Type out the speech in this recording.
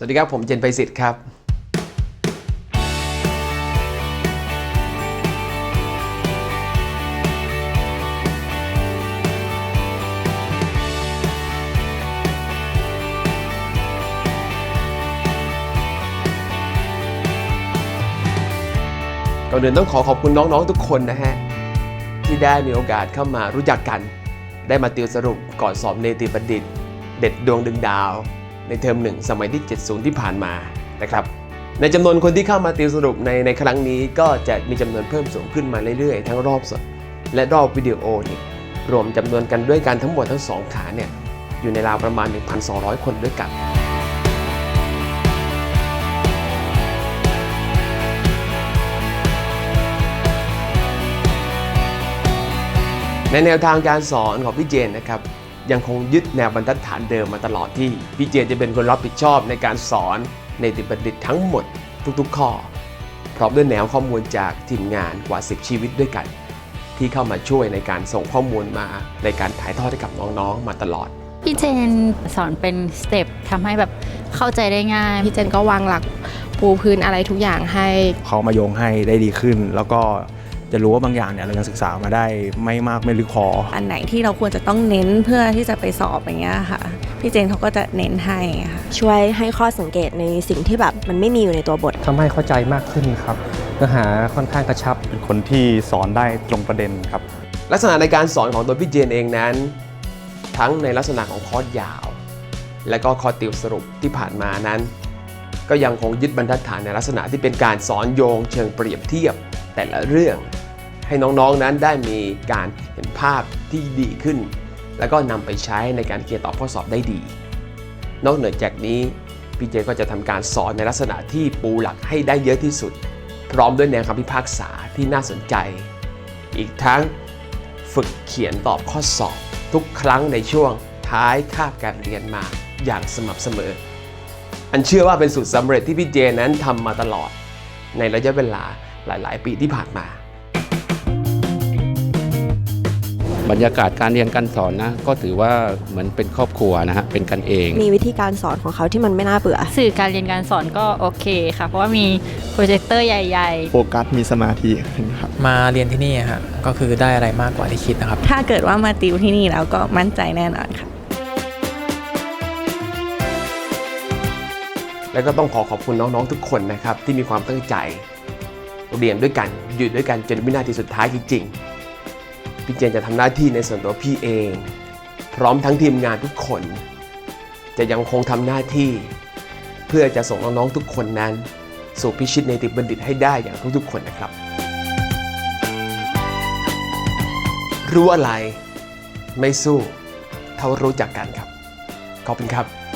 สวัสดีครับ ผมเจนไปสิทธิ์ครับ ก่อนอื่นต้องขอขอบคุณน้องๆทุกคนนะฮะ ที่ได้มีโอกาสเข้ามารู้จักกัน ได้มาติวสรุปก่อนสอบเนติบัณฑิต เด็ดดวงดึงดาว ในเทอมหนึ่งสมัยที่ 70 ที่ผ่านมานะครับในจำนวนคนที่เข้ามาติวสรุปในในครั้งนี้ก็จะมีจำนวนเพิ่มสูงขึ้นมาเรื่อยๆ ทั้งรอบสดและรอบวิดีโอนี่รวมจำนวนกันด้วยกันทั้งหมดทั้งสองขาเนี่ยอยู่ในราวประมาณ 1,200 คนด้วยกันในแนวทางการสอนของพี่เจนนะครับ ยังคงยึดแนวบรรทัดฐานเดิมมาตลอดที่พี่เจนจะเป็นคนรับผิดชอบในการสอนในติบัณฑิตทั้งหมดทุกๆ ข้อ พร้อมด้วยแนวข้อมูลจากทีมงานกว่า 10 ชีวิตด้วยกัน ที่เข้ามาช่วยในการส่งข้อมูลมาในการถ่ายทอดให้กับน้องๆมาตลอดพี่เจนสอนเป็นสเต็ปทำให้แบบเข้าใจได้ง่าย พี่เจนก็วางหลักปูพื้นอะไรทุกอย่างให้เขามาโยงให้ได้ดีขึ้น แล้วก็ จะรู้ว่าบางอย่างเนี่ยเรายังศึกษามาได้ไม่มากไม่ลึกพอ อันไหนที่เราควรจะต้องเน้นเพื่อที่จะไปสอบอย่างเงี้ยค่ะ พี่เจนเขาก็จะเน้นให้ค่ะช่วยให้ข้อสังเกตในสิ่งที่แบบมันไม่มีอยู่ในตัวบททำให้เข้าใจมากขึ้นครับเนื้อหาค่อนข้างกระชับ เป็นคนที่สอนได้ตรงประเด็นครับ ลักษณะในการสอนของตัวพี่เจนเองนั้น ทั้งในลักษณะของคอร์สยาว และก็คอร์สติวสรุปที่ผ่านมานั้น ก็ยังคงยึดบรรทัดฐานในลักษณะที่เป็นการสอนโยงเชิงเปรียบเทียบ แต่ละเรื่อง ให้น้องๆนั้นได้มีการเห็นภาพที่ดีขึ้น แล้วก็นำไปใช้ในการเขียนตอบข้อสอบได้ดี นอกเหนือจากนี้พี่เจก็จะทำการสอนในลักษณะที่ปูหลักให้ได้เยอะที่สุด พร้อมด้วยแนวคำพิพากษาที่น่าสนใจ อีกทั้งฝึกเขียนตอบข้อสอบ ทุกครั้งในช่วงท้ายคาบการเรียนมาอย่างสม่ำเสมอ อันเชื่อว่าเป็นสูตรสำเร็จที่พี่เจนั้นทำมาตลอด ในระยะเวลา หลาย ๆ ปีที่ผ่านมา บรรยากาศการเรียนการสอนนะ ก็ถือว่าเหมือนเป็นครอบครัวนะฮะเป็นกันเอง มีวิธีการสอนของเขาที่มันไม่น่าเบื่อ สื่อการเรียนการสอนก็โอเคค่ะ เพราะว่ามีโปรเจคเตอร์ใหญ่ โฟกัสมีสมาธิขึ้นครับมาเรียนที่นี่ฮะก็คือได้อะไรมากกว่าที่คิดนะครับ ถ้าเกิดว่ามาติวที่นี่แล้วก็มั่นใจแน่นอนค่ะ แล้วก็ต้องขอขอบคุณน้อง ๆ ทุกคนนะครับ ที่มีความตั้งใจ เรียนด้วยกันอยู่ด้วยกันจนวินาทีสุดท้ายจริงๆพี่เจนจะทำหน้าที่ในส่วนตัวพี่เอง พร้อมทั้งทีมงานทุกคน จะยังคงทำหน้าที่ เพื่อจะส่งน้องๆทุกคนนั้น สู่พิชิตในติบัณฑิตให้ได้อย่างทุกๆคนนะครับ รู้อะไรไม่สู้เท่ารู้จักกันครับ ขอบคุณครับ